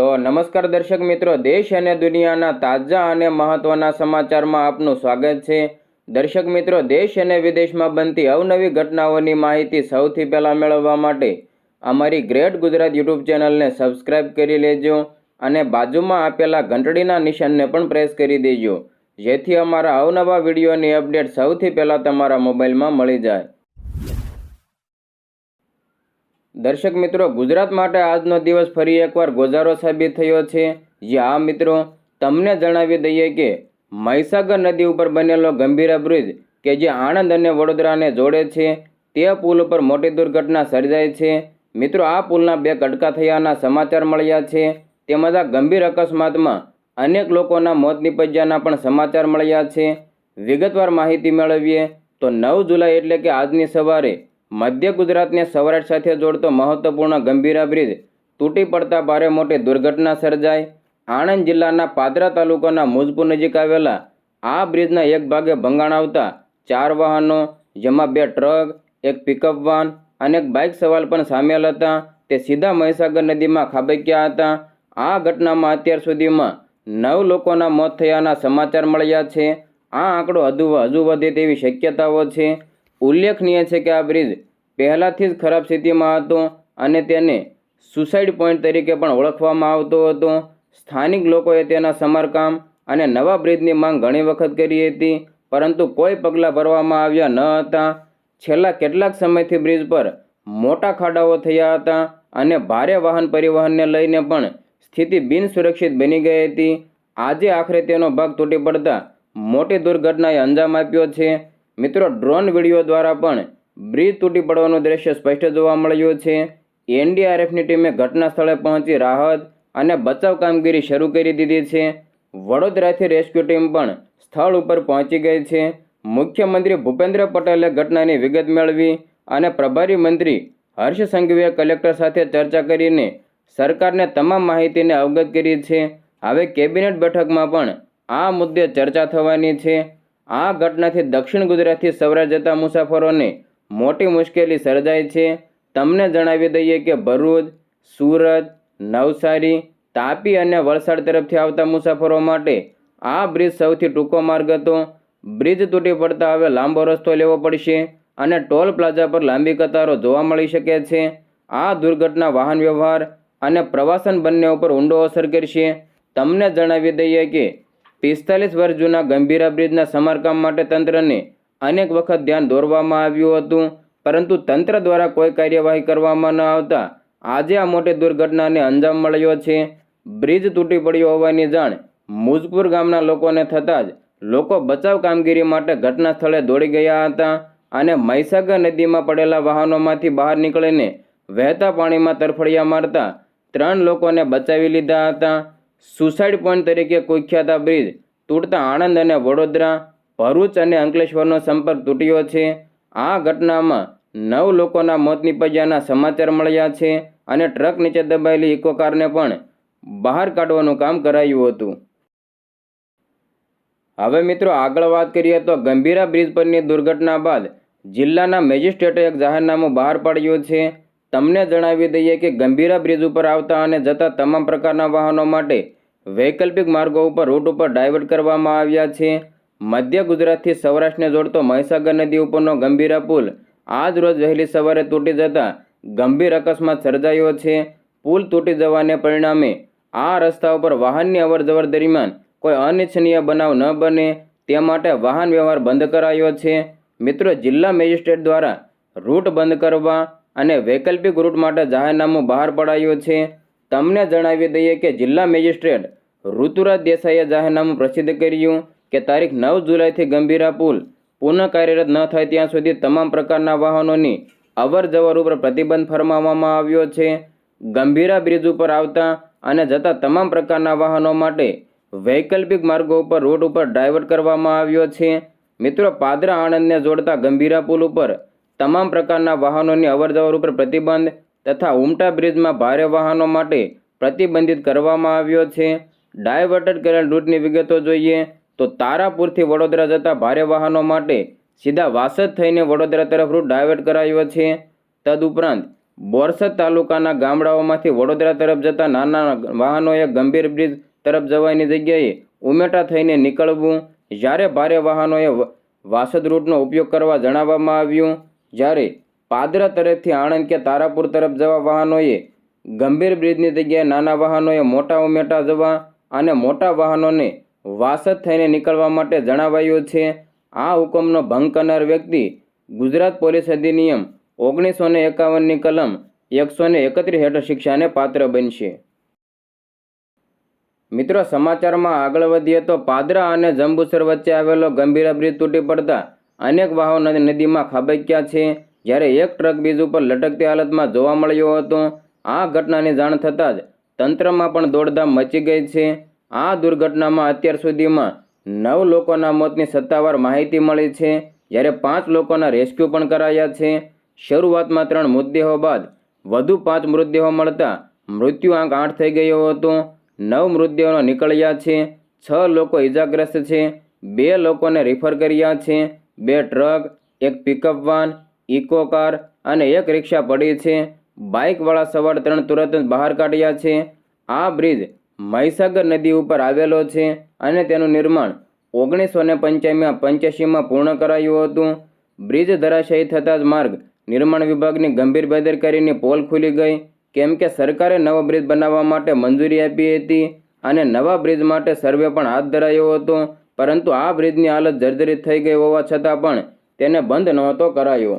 તો નમસ્કાર દર્શક મિત્રો, દેશ અને દુનિયાના તાજા અને મહત્વના સમાચારમાં આપનું સ્વાગત છે. દર્શક મિત્રો, દેશ અને વિદેશમાં બનતી અવનવી ઘટનાઓની માહિતી સૌથી પહેલાં મેળવવા માટે અમારી ગ્રેટ ગુજરાત યુટ્યુબ ચેનલને સબસ્ક્રાઇબ કરી લેજો અને બાજુમાં આપેલા ઘંટડીના નિશાનને પણ પ્રેસ કરી દેજો. જેથી અમારા અવનવા વિડીયોની અપડેટ સૌથી પહેલાં તમારા મોબાઈલમાં મળી જાય. દર્શક મિત્રો, ગુજરાત માટે આજનો દિવસ ફરી એકવાર ગોઝારો સાબિત થયો છે. જે આ મિત્રો, તમને જણાવી દઈએ કે મહીસાગર નદી ઉપર બનેલો ગંભીરા બ્રિજ કે જે આણંદ અને વડોદરાને જોડે છે, તે પુલ ઉપર મોટી દુર્ઘટના સર્જાઈ છે. મિત્રો, આ પુલના બે કટકા થયાના સમાચાર મળ્યા છે. તેમજ આ ગંભીર અકસ્માતમાં અનેક લોકોના મોત નિપજ્યાના પણ સમાચાર મળ્યા છે. વિગતવાર માહિતી મેળવીએ તો નવ જુલાઈ એટલે કે આજની સવારે મધ્ય ગુજરાતને સૌરાષ્ટ્ર સાથે જોડતો મહત્વપૂર્ણ ગંભીરા બ્રિજ તૂટી પડતા ભારે મોટી દુર્ઘટના સર્જાઈ. આણંદ જિલ્લાના પાદરા તાલુકાના મુજપુર નજીક આવેલા આ બ્રિજના એક ભાગે ભંગાણ આવતા ચાર વાહનો, જેમાં બે ટ્રક, એક પિકઅપ વાન અને એક બાઇક સવાલ પણ સામેલ હતા. તે સીધા મહીસાગર નદીમાં ખાબક્યા હતા. આ ઘટનામાં અત્યાર સુધીમાં નવ લોકોના મોત થયાના સમાચાર મળ્યા છે. આ આંકડો હજુ હજુ વધે તેવી શક્યતાઓ છે. ઉલ્લેખનીય છે કે આ બ્રિજ પહેલાંથી જ ખરાબ સ્થિતિમાં હતો અને તેને સુસાઇડ પોઈન્ટ તરીકે પણ ઓળખવામાં આવતો હતો. સ્થાનિક લોકોએ તેના સમારકામ અને નવા બ્રિજની માંગ ઘણી વખત કરી હતી, પરંતુ કોઈ પગલાં ભરવામાં આવ્યા ન હતા. છેલ્લા કેટલાક સમયથી બ્રિજ પર મોટા ખાડાઓ થયા હતા અને ભારે વાહન પરિવહનને લઈને પણ સ્થિતિ બિનસુરક્ષિત બની ગઈ હતી. આજે આખરે તેનો ભાગ તૂટી પડતા મોટી દુર્ઘટનાએ અંજામ આપ્યો છે. મિત્રો ડ્રોન વીડિયો દ્વારા પણ બ્રિજ તૂટી પડવાનું દ્રશ્ય સ્પષ્ટ જોવા મળ્યું છે. એનડીઆરએફની ટીમે ઘટના સ્થળે પહોંચી રાહત અને બચાવ કામગીરી શરૂ કરી દીધી છે. વડોદરાથી રેસ્ક્યુ ટીમ પણ સ્થળ ઉપર પહોંચી ગઈ છે. મુખ્યમંત્રી ભૂપેન્દ્ર પટેલે ઘટનાની વિગત મેળવી અને પ્રભારી મંત્રી હર્ષ સંઘવીએ કલેક્ટર સાથે ચર્ચા કરીને સરકારને તમામ માહિતીને અવગત કરી છે. હવે કેબિનેટ બેઠકમાં પણ આ મુદ્દે ચર્ચા થવાની છે. આ ઘટનાથી દક્ષિણ ગુજરાતથી સૌરાષ્ટ્ર જતા મુસાફરોને મોટી મુશ્કેલી સર્જાય છે. તમને જણાવી દઈએ કે ભરૂચ, સુરત, નવસારી, તાપી અને વલસાડ તરફથી આવતા મુસાફરો માટે આ બ્રિજ સૌથી ટૂંકો માર્ગ હતો. બ્રિજ તૂટી પડતા હવે લાંબો રસ્તો લેવો પડશે અને ટોલ પ્લાઝા પર લાંબી કતારો જોવા મળી શકે છે. આ દુર્ઘટના વાહન વ્યવહાર અને પ્રવાસન બંને ઉપર ઊંડો અસર કરશે. તમને જણાવી દઈએ કે પિસ્તાલીસ વર્ષ જૂના ગંભીરા બ્રિજના સમારકામ માટે તંત્રને અનેક વખત ધ્યાન દોરવામાં આવ્યું હતું, પરંતુ તંત્ર દ્વારા કોઈ કાર્યવાહી કરવામાં ન આવતા આજે આ મોટી દુર્ઘટનાને અંજામ મળ્યો છે. બ્રિજ તૂટી પડ્યો હોવાની જાણ મુજપુર ગામના લોકોને થતાં જ લોકો બચાવ કામગીરી માટે ઘટના સ્થળે દોડી ગયા હતા અને મહીસાગર નદીમાં પડેલા વાહનોમાંથી બહાર નીકળીને વહેતા પાણીમાં તરફડિયા મારતા ત્રણ લોકોને બચાવી લીધા હતા. સુસાઇડ પોઈન્ટ તરીકે કુખ્યાત બ્રિજ તૂટતા આણંદ અને વડોદરા, ભરૂચ અને અંકલેશ્વરનો સંપર્ક તૂટ્યો છે. આ ઘટનામાં નવ લોકોના મોત નિપજ્યાના સમાચાર મળ્યા છે અને ટ્રક નીચે દબાયેલી ઇકો કારને પણ બહાર કાઢવાનું કામ કરાયું હતું. હવે મિત્રો આગળ વાત કરીએ તો ગંભીરા બ્રિજ પરની દુર્ઘટના બાદ જિલ્લાના મેજિસ્ટ્રેટે એક જાહેરનામું બહાર પાડ્યું છે. તમને જણાવી દઈએ કે ગંભીરા બ્રિજ ઉપર આવતા અને જતા તમામ પ્રકારના વાહનો માટે વૈકલ્પિક માર્ગો ઉપર રૂટ ઉપર ડાયવર્ટ કરવામાં આવ્યા છે. મધ્ય ગુજરાતથી સૌરાષ્ટ્રને જોડતો મહીસાગર નદી ઉપરનો ગંભીરા પુલ આજ રોજ વહેલી સવારે તૂટી જતા ગંભીર અકસ્માત સર્જાયો છે. પુલ તૂટી જવાને પરિણામે આ રસ્તા ઉપર વાહનની અવરજવર દરમિયાન કોઈ અનિચ્છનીય બનાવ ન બને તે માટે વાહન વ્યવહાર બંધ કરાયો છે. મિત્રો, જિલ્લા મેજિસ્ટ્રેટ દ્વારા રૂટ બંધ કરવા અને વૈકલ્પિક રૂટ માટે જાહેરનામું બહાર પડાયું છે. તમને જણાવી દઈએ કે જિલ્લા મેજિસ્ટ્રેટ ઋતુરાજ દેસાઈએ જાહેરનામું પ્રસિદ્ધ કર્યું કે તારીખ નવ જુલાઈથી ગંભીરા પુલ પુનઃ કાર્યરત ન થાય ત્યાં સુધી તમામ પ્રકારના વાહનોની અવર જવર ઉપર પ્રતિબંધ ફરમાવવામાં આવ્યો છે. ગંભીરા બ્રિજ ઉપર આવતા અને જતા તમામ પ્રકારના વાહનો માટે વૈકલ્પિક માર્ગો ઉપર રોડ ઉપર ડાયવર્ટ કરવામાં આવ્યો છે. મિત્રો, પાદરા આણંદને જોડતા ગંભીરા પુલ ઉપર તમામ પ્રકારના વાહનોની અવરજવર ઉપર પ્રતિબંધ તથા ઉમટા બ્રિજમાં ભારે વાહનો માટે પ્રતિબંધિત કરવામાં આવ્યો છે. ડાયવર્ટેડ કરેલ રૂટની વિગતો જોઈએ તો તારાપુરથી વડોદરા જતા ભારે વાહનો માટે સીધા વાસદ થઈને વડોદરા તરફ રૂટ ડાયવર્ટ કરાયો છે. તદુપરાંત બોરસદ તાલુકાના ગામડાઓમાંથી વડોદરા તરફ જતા નાના વાહનોએ ગંભીર બ્રિજ તરફ જવાની જગ્યાએ ઉમેટા થઈને નીકળવું. જ્યારે ભારે વાહનોએ વાસદ રૂટનો ઉપયોગ કરવા જણાવવામાં આવ્યું જ્યારે પાદરા તરફથી આણંદ કે તારાપુર તરફ જવા વાહનોએ ગંભીર બ્રિજની જગ્યાએ નાના વાહનોએ મોટા ઉમેટા જવા અને મોટા વાહનોને વાસદ થઈને નીકળવા માટે જણાવાયું છે. આ હુકમનો ભંગ કરનાર વ્યક્તિ ગુજરાત પોલીસ અધિનિયમ ઓગણીસો ને એકાવનની કલમ એકસો ને એકત્રીસ હેઠળ શિક્ષાને પાત્ર બનશે. મિત્રો, સમાચારમાં આગળ વધીએ તો પાદરા અને જંબુસર વચ્ચે આવેલો ગંભીર બ્રિજ તૂટી પડતા અનેક વાહનો નદીમાં ખાબક્યા છે. જ્યારે એક ટ્રક બ્રિજ ઉપર લટકતી હાલતમાં જોવા મળ્યો હતો, આ ઘટનાની જાણ થતાં જ તંત્રમાં પણ દોડધામ મચી ગઈ છે. આ દુર્ઘટનામાં અત્યાર સુધીમાં નવ લોકોના મોતની સત્તાવાર માહિતી મળી છે. જ્યારે પાંચ લોકોના રેસ્ક્યુ પણ કરાયા છે. શરૂઆતમાં ત્રણ મૃતદેહો બાદ વધુ પાંચ મૃતદેહો મળતા મૃત્યુ આંક આઠ થઈ ગયો હતો. નવ મૃતદેહો નીકળ્યા છે. છ લોકો ઇજાગ્રસ્ત છે. બે લોકોને રિફર કર્યા છે. બે ટ્રક, એક પિકઅપ વાન ઇકો કાર અને એક રિક્ષા પડી છે. બાઇકવાળા સવાર ત્રણ તુરંત જ બહાર કાઢ્યા છે. આ બ્રિજ મહીસાગર નદી ઉપર આવેલો છે અને તેનું નિર્માણ ઓગણીસો ને પંચ્યાસીમાં પંચ્યાસીમાં પૂર્ણ કરાયું હતું. બ્રિજ ધરાશાયી થતાં જ માર્ગ નિર્માણ વિભાગની ગંભીર બેદરકારીની પોલ ખુલી ગઈ, કેમ કે સરકારે નવો બ્રિજ બનાવવા માટે મંજૂરી આપી હતી અને નવા બ્રિજ માટે સર્વે પણ હાથ ધરાયો હતો. પરંતુ આ બ્રિજની હાલત જર્જરિત થઈ ગઈ હોવા છતાં પણ તેને બંધ નહોતો કરાયો.